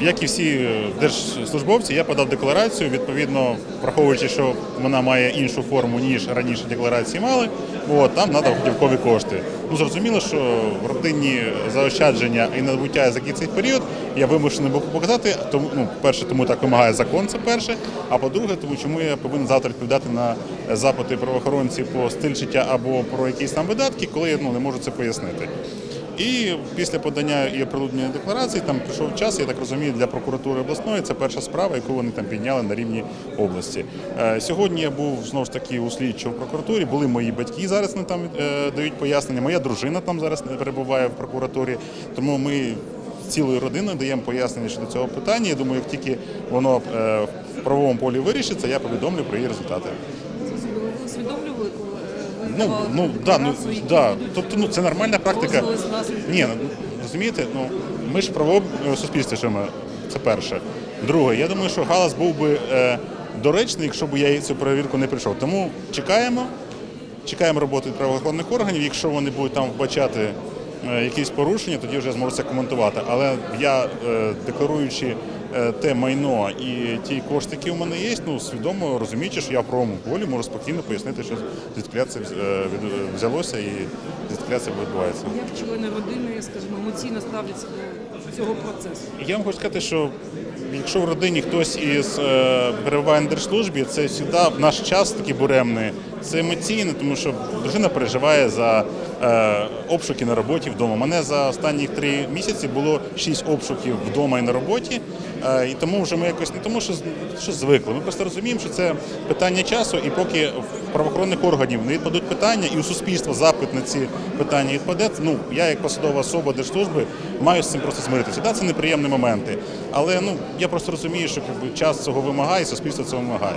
Як і всі е, держслужбовці, я подав декларацію. Відповідно, враховуючи, що вона має іншу форму ніж раніше декларації мали. От, там треба готівкові кошти. Ну зрозуміло, що родинні заощадження і набуття за цей період я вимушений був показати. Тому ну, перше, тому так вимагає закон. Це перше. А по-друге, тому чому я повинен завтра відповідати на запити правоохоронців по стиль життя або про якісь там видатки, коли я ну, не можу це пояснити. І після подання і оприлюднення декларації там прийшов час, я так розумію, для прокуратури обласної це перша справа, яку вони там підняли на рівні області. Е, Сьогодні я був знову ж таки у слідчого в прокуратурі. Були мої батьки зараз не там е, дають пояснення. Моя дружина там зараз не перебуває в прокуратурі. Тому ми цілою родиною даємо пояснення щодо цього питання. Я думаю, як тільки воно е, в правовому полі вирішиться, я повідомлю про її результати. Ви усвідомлювали, коли е, ви Ну, ну, да, ну, да. Тобто, ну, це нормальна практика. Ні, ну, розумієте, ну, ми ж в правовому е, суспільстві, що ми, це перше. Друге, я думаю, що галас був би е, доречний, якщо б я цю перевірку не прийшов. Тому чекаємо, чекаємо роботи правоохоронних органів. Якщо вони будуть там вбачати е, якісь порушення, тоді вже зможу це коментувати. Але я, е, декларуючи те майно і ті кошти, які в мене є, ну свідомо розуміючи, що я в правовому полі можу спокійно пояснити, що звідки це е, взялося і звідки це відбувається. Як члени родини, скажімо, емоційно ставляться до цього процесу? Я вам хочу сказати, що якщо в родині хтось із е, перебуває на держслужбі, це завжди в наш час такий буремний. Це емоційно, тому що дружина переживає за е, обшуки на роботі вдома. Мене за останні три місяці було шість обшуків вдома і на роботі. Е, і тому вже ми якось не тому, що, що звикли. Ми просто розуміємо, що це питання часу, і поки в правоохоронних органів не відпадуть питання, і у суспільства запит на ці питання відпаде. Ну я як посадова особа держслужби маю з цим просто змиритися. Да, це неприємні моменти, але ну я просто розумію, що час цього вимагає, суспільство цього вимагає.